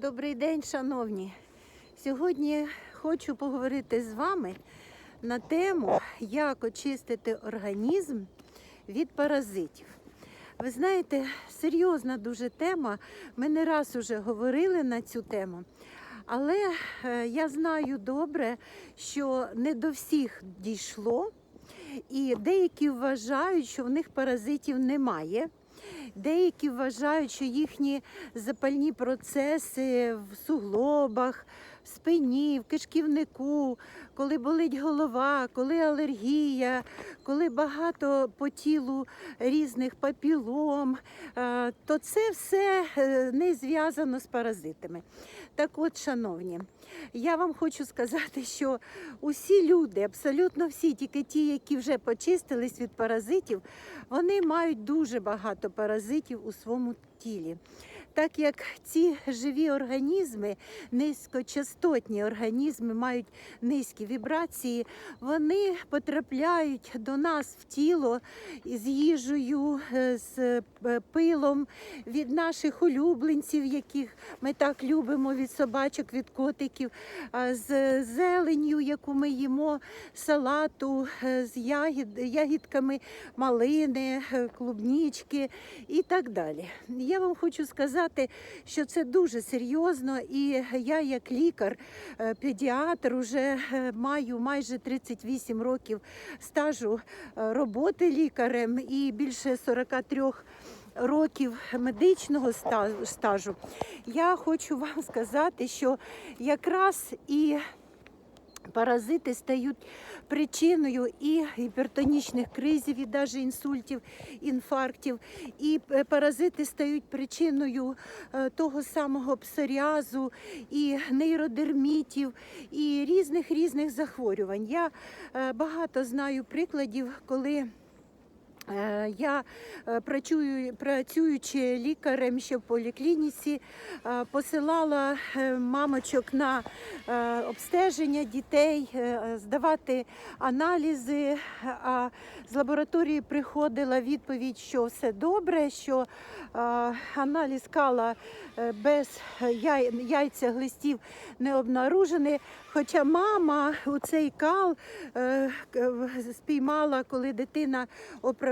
Добрий день, шановні. Сьогодні хочу поговорити з вами на тему, як очистити організм від паразитів. Ви знаєте, серйозна дуже тема. Ми не раз уже говорили на цю тему. Але е, я знаю добре, що не до всіх дійшло, і деякі вважають, що в них паразитів немає. Деякі вважають, що їхні запальні процеси в суглобах, в спині, в кишківнику, коли болить голова, коли алергія, коли багато по тілу різних папілом, е, то це все е, не зв'язано з паразитами. Так от, шановні, я вам хочу сказати, що усі люди, абсолютно всі, тільки ті, які вже почистились від паразитів, вони мають дуже багато паразитів у своєму тілі. Так як ці живі організми, низькочастотні організми мають низькі вібрації, вони потрапляють до нас в тіло з їжею, е, з е, пилом від наших улюбленців, яких ми так любимо від собачок, від котиків, з зеленню, яку ми їмо, салату, е, з ягід, ягідками малини, е, клубнічки і так далі. Я вам хочу сказати, що це дуже серйозно, і я, як лікар, е, педіатр, уже е, маю майже 38 років стажу е, роботи лікарем і більше 43 років медичного стажу. Я хочу вам сказати, що якраз і Паразити стають причиною і гіпертонічних кризів, і навіть інсультів, інфарктів. І е, паразити стають причиною е, того самого псоріазу, і нейродермітів, і різних різних захворювань. Я е, багато знаю прикладів, коли. Е, Я е, працюю, працюючи лікарем ще в поліклініці, е, посилала мамочок на обстеження дітей, здавати аналізи. А з лабораторії приходила відповідь, що все добре, що аналіз кала без яй, яйця глистів не обнаружений. Хоча мама у цей кал спіймала, коли дитина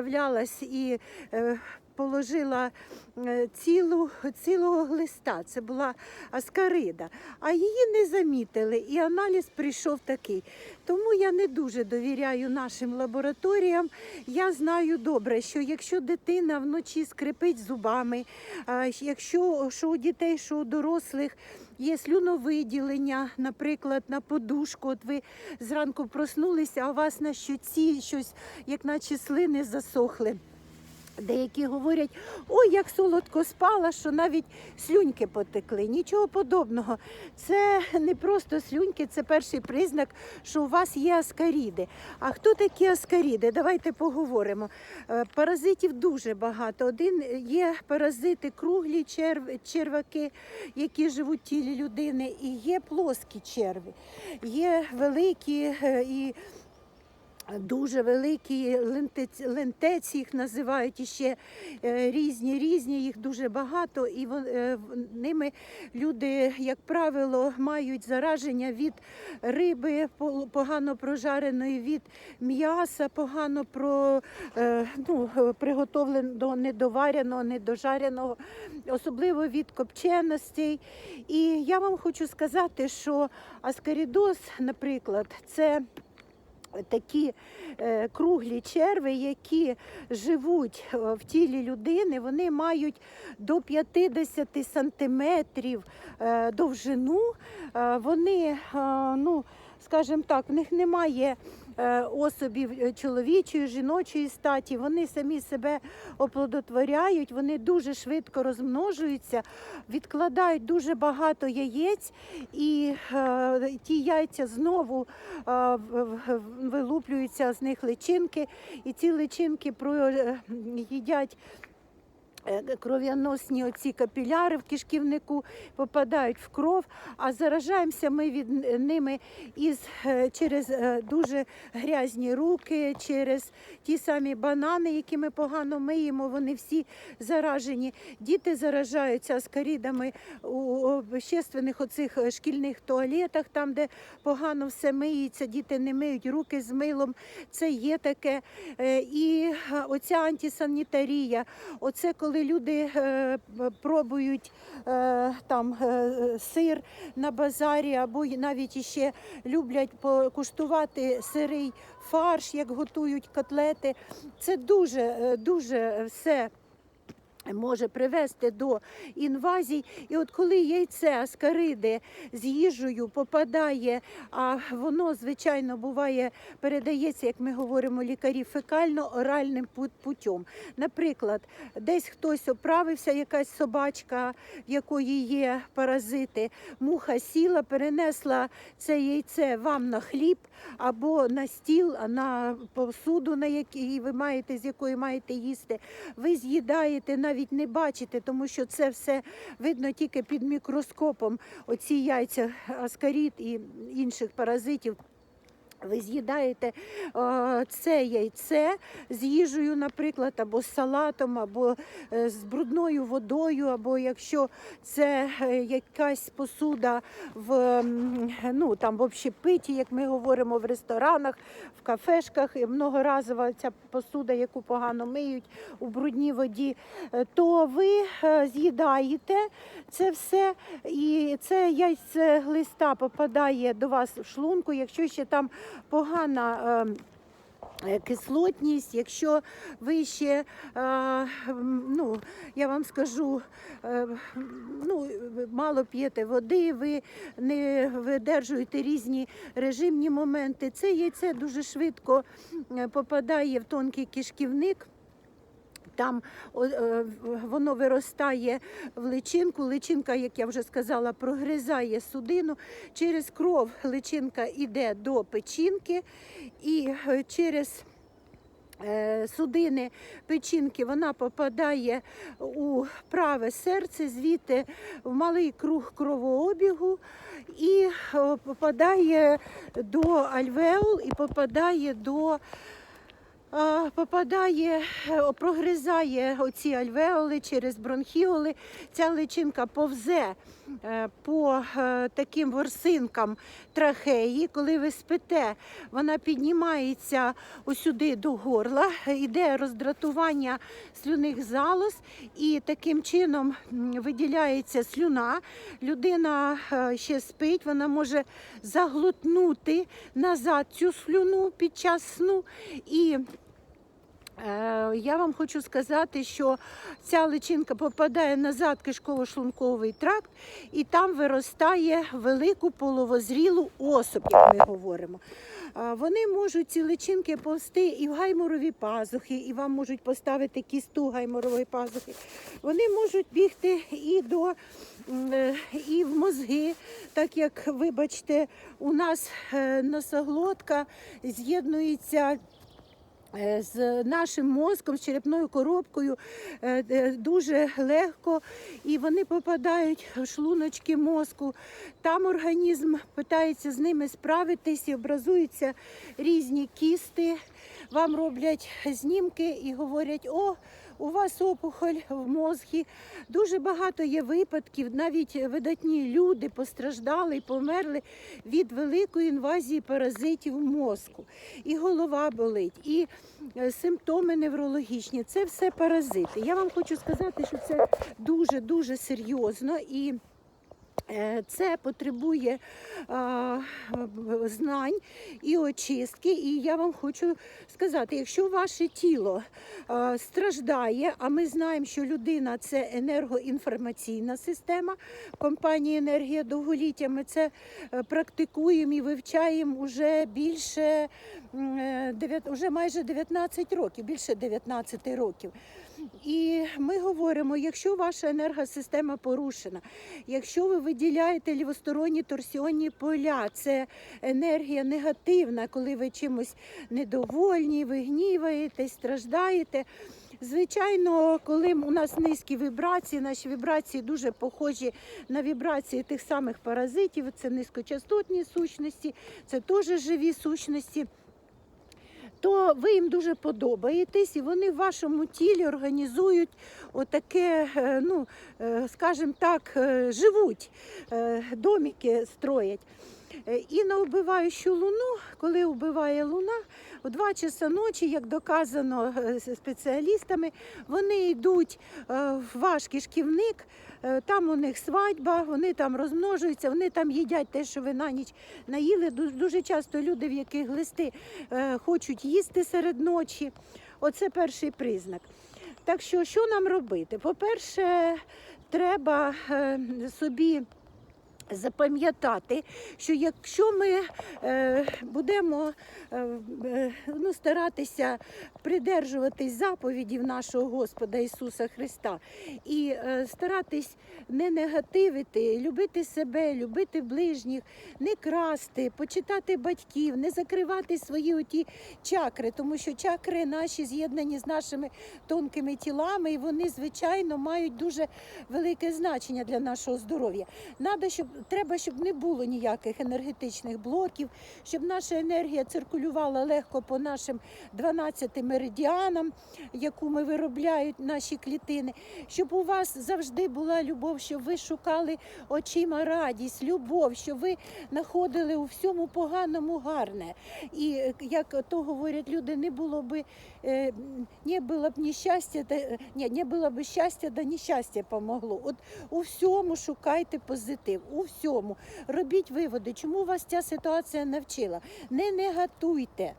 оправлялась і е, положила е, цілу, цілого глиста. Це була аскарида. А її не замітили, і аналіз прийшов такий. Тому я не дуже довіряю нашим лабораторіям. Я знаю добре, що якщо дитина вночі скрипить зубами, якщо що у дітей, що у дорослих. Є слюновиділення, наприклад, на подушку. От ви зранку проснулися, а у вас на щоці щось, як наче слини засохли. Деякі говорять, ой, як солодко спала, що навіть слюньки потекли. Нічого подобного. Це не просто слюньки, це перший признак, що у вас є аскаріди. А хто такі аскаріди? Давайте поговоримо. Е, Паразитів дуже багато. Один є паразити круглі черв- черваки, які живуть в тілі людини, і є плоскі черви, є великі е, і Дуже великі лентець, лентець їх називають і ще е, різні, різні, їх дуже багато, і е, ними люди, як правило, мають зараження від риби погано прожареної, від м'яса погано про, е, ну, приготовленого, недовареного, недожареного, особливо від копченостей. І я вам хочу сказати, що аскарідоз, наприклад, це такі е, круглі черви, які живуть е, в тілі людини, вони мають до 50 сантиметрів е, довжину. Вони, ну, скажімо так, в них немає особів е, чоловічої, жіночої статі. Вони самі себе оплодотворяють, вони дуже швидко розмножуються, відкладають дуже багато яєць, і е, ті яйця знову е, вилуплюються з них личинки, і ці личинки про, е, їдять е, кров'яносні оці капіляри в кишківнику попадають в кров, а заражаємося ми від ними із, е, через е, дуже грязні руки, через ті самі банани, які ми погано миємо, вони всі заражені. Діти заражаються аскарідами у общественних оцих е, шкільних туалетах, там, де погано все миється, діти не миють руки з милом. Це є таке. Е, І е, оця антисанітарія, оце коли люди е, пробують е, там е, сир на базарі, або навіть іще люблять покуштувати сирий фарш, як готують котлети. Це дуже, дуже все. Може привести до інвазій, і от коли яйце аскариди з їжею попадає, а воно звичайно буває, передається, як ми говоримо, лікарі фекально-оральним путем. Наприклад, десь хтось оправився, якась собачка, в якої є паразити, муха сіла, перенесла це яйце вам на хліб або на стіл, на посуду, на якій ви маєте, з якої маєте їсти. Ви з'їдаєте, навіть не бачите, тому що це все видно тільки під мікроскопом. Оці яйця аскаріт і інших паразитів. Ви з'їдаєте це яйце з їжею, наприклад, або з салатом, або е, з брудною водою, або якщо це е, якась посуда в ну там в общепиті, як ми говоримо в ресторанах, в кафешках, і многоразова ця посуда, яку погано миють у брудній воді, е, то ви з'їдаєте це все, і це яйце глиста попадає до вас в шлунку, якщо ще там погана. ем, е, Кислотність, якщо ви ще, е, ну, я вам скажу, е, ну, мало п'єте води, ви не видержуєте різні режимні моменти, це яйце дуже швидко попадає в тонкий кишківник. Там е, воно виростає в личинку. Личинка, як я вже сказала, прогризає судину. Через кров личинка йде до печінки і е, через е, судини печінки вона попадає у праве серце, звідти в малий круг кровообігу і попадає до альвеол і попадає до попадає, е, прогризає оці альвеоли через бронхіоли. Ця личинка повзе е, по е, таким ворсинкам трахеї. Коли ви спите, вона піднімається усюди до горла, йде роздратування слюних залоз, і таким чином виділяється слюна. Людина ще спить, вона може заглотнути назад цю слюну під час сну. І Я вам хочу сказати, що ця личинка попадає назад кишково-шлунковий тракт, і там виростає велику половозрілу особь, як ми говоримо. Е, Вони можуть ці личинки повсти і в гайморові пазухи, і вам можуть поставити кісту гайморової пазухи. Вони можуть бігти і до е, і в мозги, так як, вибачте, у нас е, носоглотка з'єднується е, з нашим мозком, з черепною коробкою е, е, дуже легко, і вони попадають в шлуночки мозку. Там організм питається з ними справитись і образуються різні кісти. Вам роблять знімки і говорять, о, у вас опухоль в мозгі. Дуже багато є випадків, навіть видатні люди постраждали і померли від великої інвазії паразитів мозку. І голова болить, і е, симптоми неврологічні. Це все паразити. Я вам хочу сказати, що це дуже дуже серйозно і. Е, Це потребує а, знань і очистки. І я вам хочу сказати, якщо ваше тіло а, страждає, а ми знаємо, що людина це енергоінформаційна система компанії Енергія довголіття. Ми це е, практикуємо і вивчаємо уже більше е, уже майже 19 років, більше 19 років. І ми говоримо, якщо ваша енергосистема порушена, якщо ви виділяєте лівосторонні торсіонні поля, це енергія негативна, коли ви чимось недовольні, ви гніваєтесь, страждаєте, Звичайно, коли у нас низькі вібрації, наші вібрації дуже похожі на вібрації тих самих паразитів. Це низькочастотні сущності, це теж живі сущності. То ви їм дуже подобаєтесь, і вони в вашому тілі організують отаке, е, ну, е, скажімо так, е, живуть, доміки строять. Е, І на вбиваючу луну, коли вбиває луна, о 2 часа ночі, як доказано е, спеціалістами, вони йдуть е, в ваш кишківник, там у них свадьба, вони там розмножуються, вони там їдять те, що ви на ніч наїли. Дуже часто люди, в яких глисти е, хочуть їсти серед ночі. Оце перший признак. Так що, що нам робити? По-перше, треба собі запам'ятати, що якщо ми е, будемо е, е, ну, старатися придержуватись заповідів нашого Господа Ісуса Христа і е, старатись не негативити, любити себе, любити ближніх, не красти, почитати батьків, не закривати свої оті чакри, тому що чакри наші з'єднані з нашими тонкими тілами, і вони, звичайно, мають дуже велике значення для нашого здоров'я. Надо, щоб треба, щоб не було ніяких енергетичних блоків, щоб наша енергія циркулювала легко по нашим 12 меридіанам, яку ми виробляють наші клітини, щоб у вас завжди була любов, щоб ви шукали очима радість, любов, щоб ви знаходили у всьому поганому гарне. І як то говорять люди, не було би е, не було б нещастя, е, ні, не було б щастя, да нещастя помогло. От у всьому шукайте позитив, у всьому. Робіть виводи, чому вас ця ситуація навчила. Не негатуйте.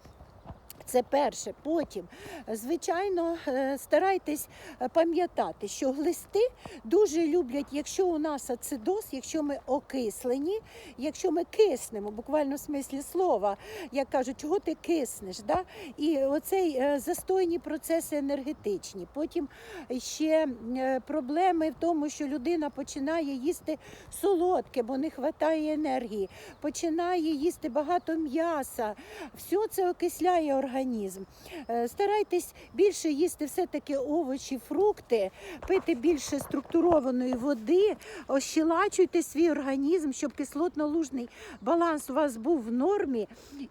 Це перше. Потім, звичайно, е, старайтесь е, пам'ятати, що глисти дуже люблять, якщо у нас ацидоз, якщо ми окислені, якщо ми киснемо, буквально в смислі слова, як кажуть, чого ти киснеш. Да? І оцей е, застойні процеси енергетичні. Потім ще проблеми в тому, що людина починає їсти солодке, бо не вистачає енергії, починає їсти багато м'яса. Все це окисляє організм. Е, Старайтесь більше їсти все-таки овочі, фрукти, пити більше структурованої води, ощелачуйте свій організм, щоб кислотно-лужний баланс у вас був в нормі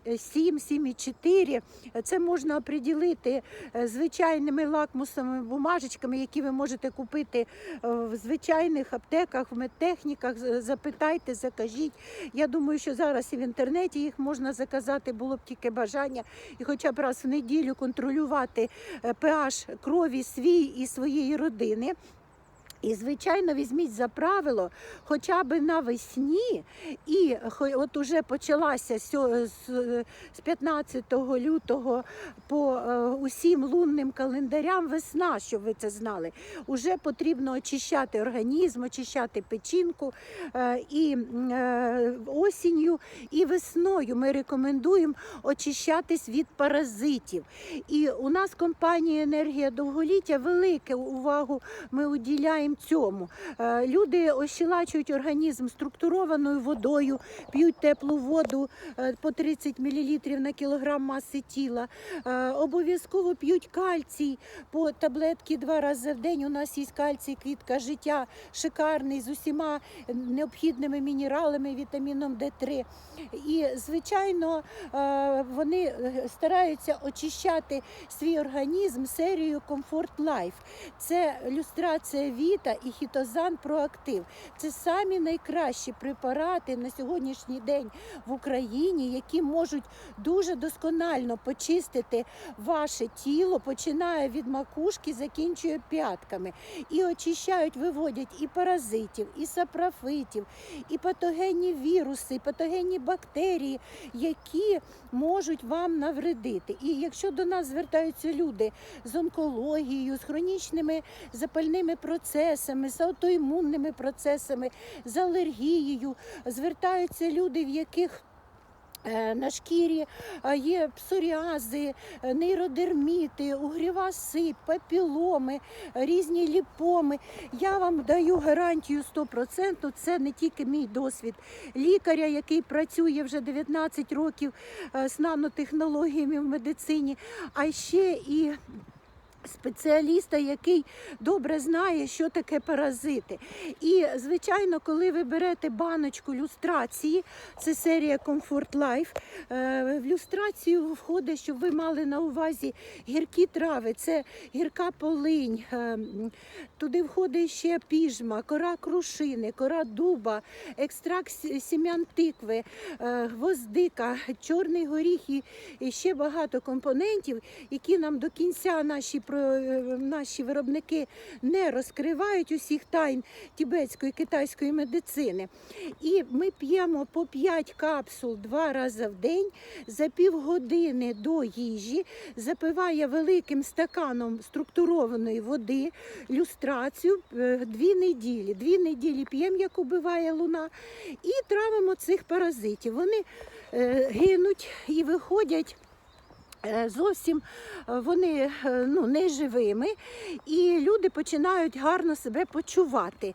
7-7,4. Це можна оприділити е, звичайними лакмусовими бумажечками, які ви можете купити е, в звичайних аптеках, в медтехніках. Запитайте, закажіть. Я думаю, що зараз і в інтернеті їх можна заказати, було б тільки бажання, і хоча раз в неділю контролювати е, pH крові свій і своєї родини. І, звичайно, візьміть за правило хоча б навесні, і от уже почалася з, е, 15 лютого по е, усім лунним календарям весна, щоб ви це знали. Уже потрібно очищати організм, очищати печінку. Е, І е, осінню, і весною ми рекомендуємо очищатись від паразитів. І у нас компанія енергія довголіття велику увагу ми уділяємо цьому. Е, Люди ощелачують організм структурованою водою, п'ють теплу воду е, по 30 мл на кілограм маси тіла. Е, Обов'язково п'ють кальцій по таблетки два рази в день. У нас є кальцій, квітка життя шикарний з усіма необхідними мінералами, вітаміном Д3. І, звичайно, вони стараються очищати свій організм серією Comfort Life. Це люстрація Віта і хітозан Проактив. Це самі найкращі препарати на сьогоднішній день в Україні, які можуть дуже досконально почистити ваше тіло, починає від макушки, закінчує п'ятками. І очищають, виводять і паразитів, і сапрофитів, і патогенні віруси, і патогенні бактерії, які можуть вам навредити. І якщо до нас звертаються люди з онкологією, з хронічними запальними процесами, з аутоімунними процесами, з алергією, звертаються люди, в яких Е, На шкірі е, є псоріази, е, нейродерміти, угрєва сип, папіломи, різні ліпоми. Я вам даю гарантію 100%, це не тільки мій досвід лікаря, який працює вже 19 років з нанотехнологіями в медицині, а ще і спеціаліста, який добре знає, що таке паразити. І, звичайно, коли ви берете баночку люстрації, це серія Comfort Life, е, в люстрацію входить, щоб ви мали на увазі гіркі трави, це гірка полинь, е, туди входить ще піжма, кора крушини, кора дуба, екстракт сім'ян тикви, е, гвоздика, чорний горіх і, ще багато компонентів, які нам до кінця наші, про- е, наші виробники не розкривають усіх тайн тібетської китайської медицини. І ми п'ємо по 5 капсул два рази в день за півгодини до їжі, запиває великим стаканом структурованої води, люстрацію е, дві неділі. Дві неділі п'ємо, як убиває луна, і травимо цих паразитів. Вони е, гинуть і виходять. Е, Зовсім е, вони е, ну, не живими, і люди починають гарно себе почувати.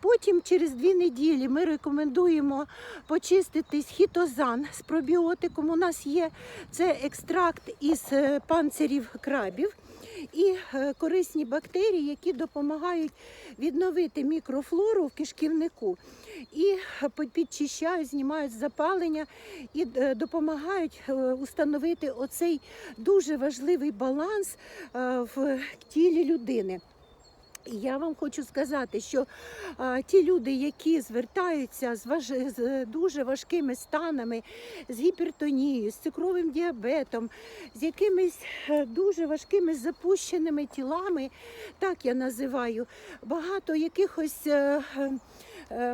Потім, через дві неділі, ми рекомендуємо почиститись хітозан з пробіотиком. У нас є це екстракт із панцирів крабів і е, корисні бактерії, які допомагають відновити мікрофлору в кишківнику і е, підчищають, знімають запалення і е, допомагають установити оцей дуже важливий баланс в тілі людини. Я вам хочу сказати, що а, ті люди, які звертаються з, важ... з дуже важкими станами, з гіпертонією, з цукровим діабетом, з якимись е, дуже важкими запущеними тілами, так я називаю, багато якихось. е, е, е,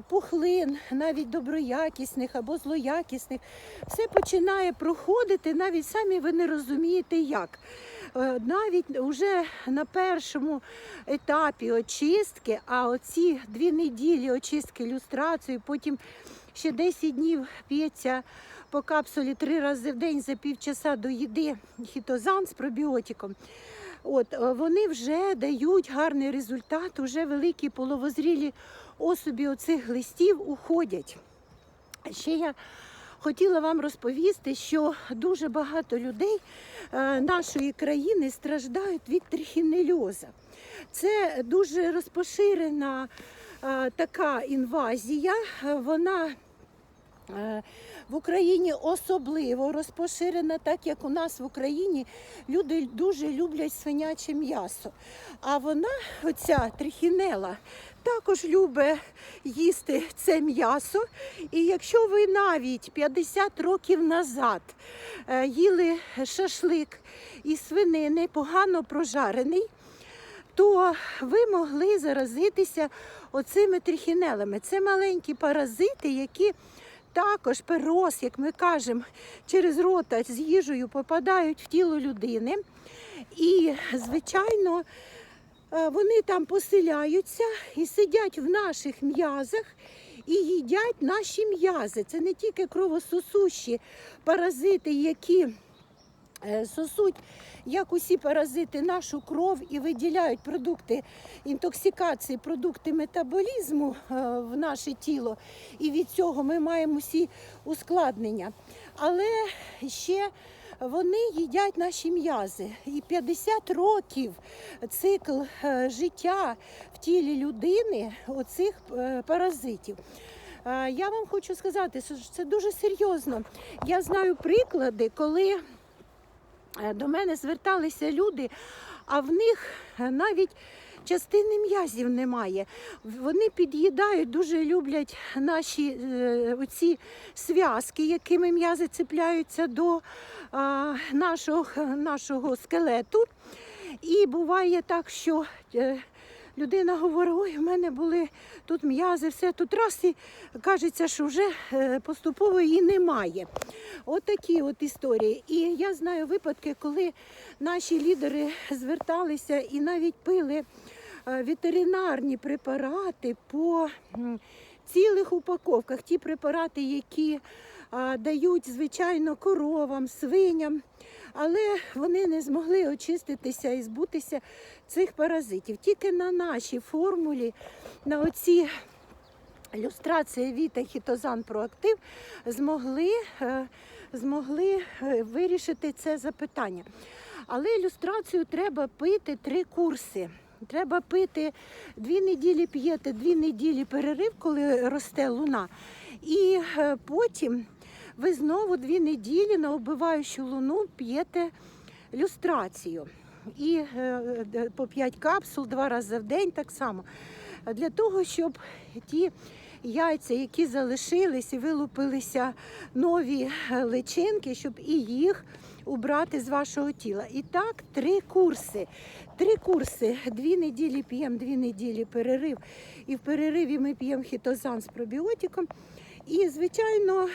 Пухлин, навіть доброякісних або злоякісних, все починає проходити, навіть самі ви не розумієте як. Е, Навіть вже на першому етапі очистки, а оці дві неділі очистки люстрацію, потім ще 10 днів п'ється по капсулі три рази в день за півчаса до їди хітозан з пробіотиком. От, е, вони вже дають гарний результат, вже великі половозрілі особі оцих листів уходять. Ще я хотіла вам розповісти, що дуже багато людей е, нашої країни страждають від трихінельоза. Це дуже розпоширена е, така інвазія. Вона в Україні особливо розпоширена, так як у нас в Україні люди дуже люблять свиняче м'ясо. А вона, оця трихінела, також любить їсти це м'ясо. І якщо ви навіть 50 років назад е, їли шашлик із свинини, погано прожарений, то ви могли заразитися оцими трихінелами. Це маленькі паразити, які також перос, як ми кажемо, через рота з їжею попадають в тіло людини. І, звичайно, е, вони там поселяються і сидять в наших м'язах і їдять наші м'язи. Це не тільки кровососущі паразити, які сосуть, як усі паразити, нашу кров і виділяють продукти інтоксикації, продукти метаболізму е, в наше тіло. І від цього ми маємо всі ускладнення. Але ще вони їдять наші м'язи. І 50 років цикл е, життя в тілі людини оцих е, паразитів. Е, Я вам хочу сказати, що це дуже серйозно. Я знаю приклади, коли е, до мене зверталися люди, а в них е, навіть частини м'язів немає. Вони під'їдають, дуже люблять наші е, оці зв'язки, якими м'язи цепляються до нашого, нашого скелету. І буває так, що е, людина говорить, ой, в мене були тут м'язи, все тут раз і кажеться, що вже е, поступово її немає. От такі от історії. І я знаю випадки, коли наші лідери зверталися і навіть пили е, ветеринарні препарати по цілих упаковках. Ті препарати, які дають, звичайно, коровам, свиням. Але вони не змогли очиститися і збутися цих паразитів. Тільки на нашій формулі, на оці люстрація Віта Хітозан Проактив змогли, е, змогли е, вирішити це запитання. Але ілюстрацію треба пити три курси. Треба пити дві неділі п'єте, дві неділі перерив, коли росте луна. І е, потім ви знову дві неділі на убиваючу луну п'єте люстрацію. І е, е, по 5 капсул два рази в день так само. Для того, щоб ті яйця, які залишились і вилупилися нові е, личинки, щоб і їх убрати з вашого тіла. І так, три курси. Три курси. Дві неділі п'ємо, дві неділі перерив. І в перериві ми п'ємо хітозан з пробіотиком. І, звичайно,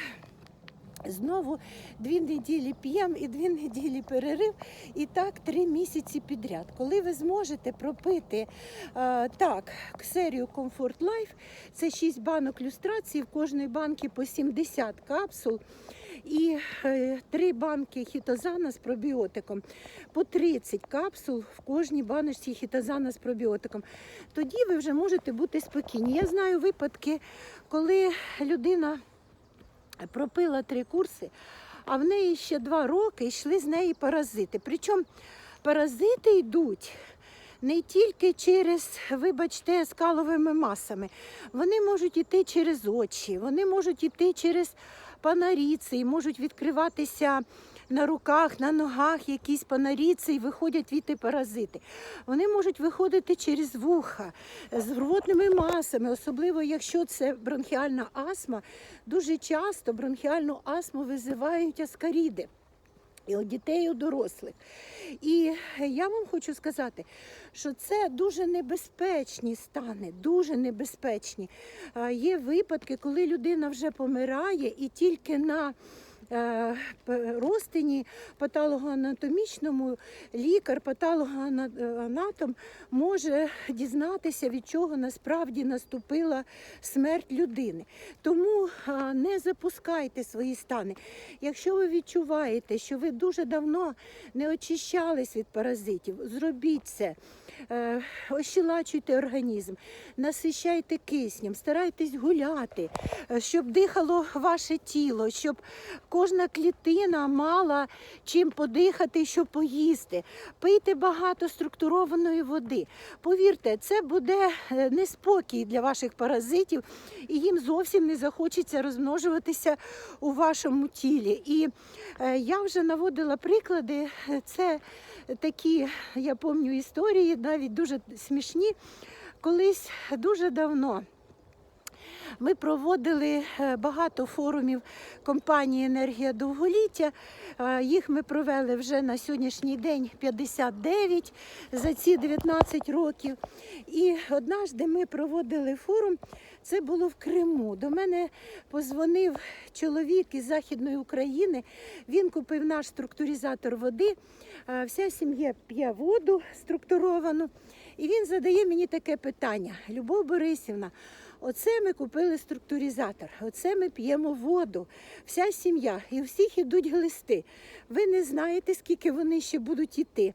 Знову дві неділі п'ємо і дві неділі перерив, і так три місяці підряд. Коли ви зможете пропити е, так серію Comfort Life, це 6 банок люстрації, в кожної банки по 70 капсул. І е, три банки хітозана з пробіотиком, по 30 капсул в кожній баночці хітозана з пробіотиком. Тоді ви вже можете бути спокійні. Я знаю випадки, коли людина пропила три курси, а в неї ще два роки йшли з неї паразити. Причому паразити йдуть не тільки через, вибачте, скаловими масами. Вони можуть йти через очі, вони можуть йти через панаріци, можуть відкриватися. На руках, на ногах якісь панаріці і виходять віти паразити. Вони можуть виходити через вуха з рвотними масами, особливо якщо це бронхіальна астма. Дуже часто бронхіальну астму визивають аскаріди. І у дітей, і у дорослих. І я вам хочу сказати, що це дуже небезпечні стани, дуже небезпечні. Є випадки, коли людина вже помирає і тільки на е, розтині патологоанатомічному лікар, патологоанатом може дізнатися, від чого насправді наступила смерть людини. Тому не запускайте свої стани. Якщо ви відчуваєте, що ви дуже давно не очищались від паразитів, зробіть це. Е, Ощелачуйте організм, насищайте киснем, старайтесь гуляти, е, щоб дихало ваше тіло, щоб кожна клітина мала чим подихати, що поїсти. Пийте багато структурованої води. Повірте, це буде е, неспокій для ваших паразитів, і їм зовсім не захочеться розмножуватися у вашому тілі. І я вже наводила приклади. Це такі, я пам'ятаю історії, навіть дуже смішні. Колись дуже давно. Ми проводили е, багато форумів компанії Енергія довголіття. Е, Їх ми провели вже на сьогоднішній день 59 за ці 19 років. І однажды ми проводили форум. Це було в Криму. До мене позвонив чоловік із Західної України. Він купив наш структуризатор води. Вся сім'я п'є воду структуровану. І він задає мені таке питання: Любов Борисівна. Оце ми купили структуризатор, оце ми п'ємо воду, вся сім'я, і всіх ідуть глисти. Ви не знаєте, скільки вони ще будуть іти.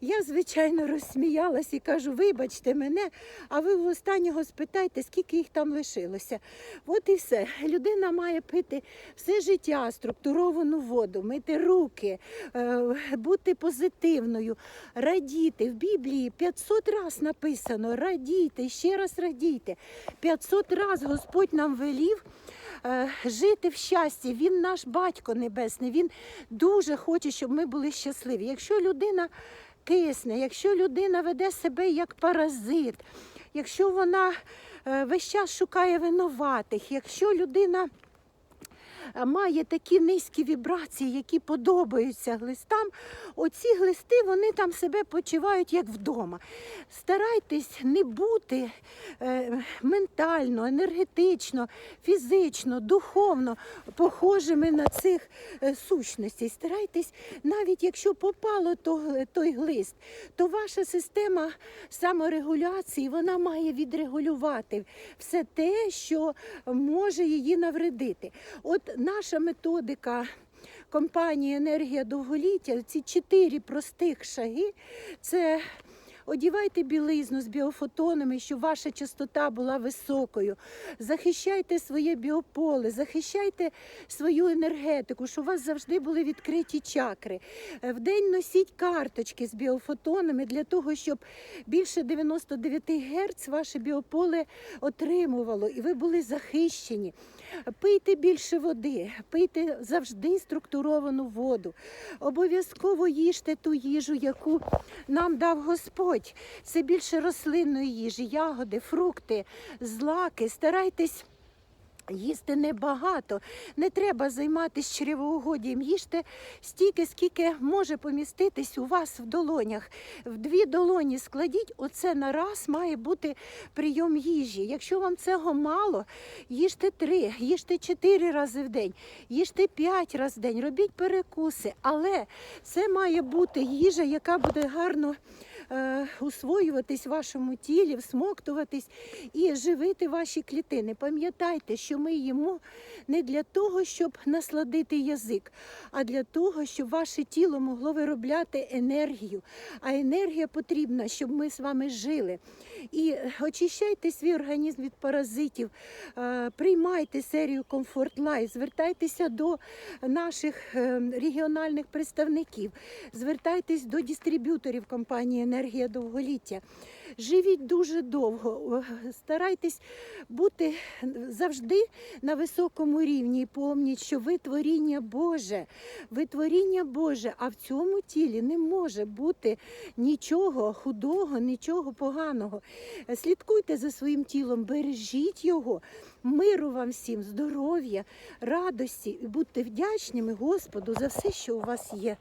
Я, звичайно, розсміялась і кажу, вибачте мене, а ви в останнього спитайте, скільки їх там лишилося. От і все. Людина має пити все життя, структуровану воду, мити руки, е, бути позитивною, радіти. В Біблії 500 раз написано радійте, ще раз радійте. 500 раз Господь нам велів. е, Жити в щасті, він наш батько небесний. Він дуже хоче, щоб ми були щасливі. Якщо людина кисне, якщо людина веде себе як паразит, якщо вона е, весь час шукає винуватих, якщо людина має такі низькі вібрації, які подобаються глистам, оці глисти вони там себе почувають як вдома. Старайтесь не бути е, ментально, енергетично, фізично, духовно похожими на цих е, сущностей. Старайтесь, навіть якщо попало то, той глист, то ваша система саморегуляції вона має відрегулювати все те, що може її навредити. От наша методика. Компанії Енергія довголіття ці чотири простих шаги це Одівайте білизну з біофотонами, щоб ваша частота була високою. Захищайте своє біополе, захищайте свою енергетику, щоб у вас завжди були відкриті чакри. Е, Вдень носіть карточки з біофотонами для того, щоб більше 99 Гц ваше біополе отримувало і ви були захищені. Пийте більше води, пийте завжди структуровану воду. Обов'язково їжте ту їжу, яку нам дав Господь. Це більше рослинної їжі, ягоди, фрукти, злаки. Старайтесь. Їсти небагато, не треба займатися чревоугоддям. Їжте стільки, скільки може поміститись у вас в долонях. В дві долоні складіть, оце на раз має бути прийом їжі. Якщо вам цього мало, їжте три, їжте чотири рази в день, їжте п'ять разів в день, робіть перекуси. Але це має бути їжа, яка буде гарно усвоюватись в вашому тілі, всмоктуватись і живити ваші клітини. Пам'ятайте, що ми їмо не для того, щоб насладити язик, а для того, щоб ваше тіло могло виробляти енергію. А енергія потрібна, щоб ми з вами жили. І очищайте свій організм від паразитів, е, приймайте серію Comfort Life, звертайтеся до наших е, регіональних представників, звертайтесь до дистриб'юторів компанії Енергія довголіття. Живіть дуже довго, старайтесь бути завжди на високому рівні. І помніть, що ви творіння Боже, ви творіння Боже, а в цьому тілі не може бути нічого худого, нічого поганого. Слідкуйте за своїм тілом, бережіть його, миру вам всім, здоров'я, радості і будьте вдячними Господу за все, що у вас є.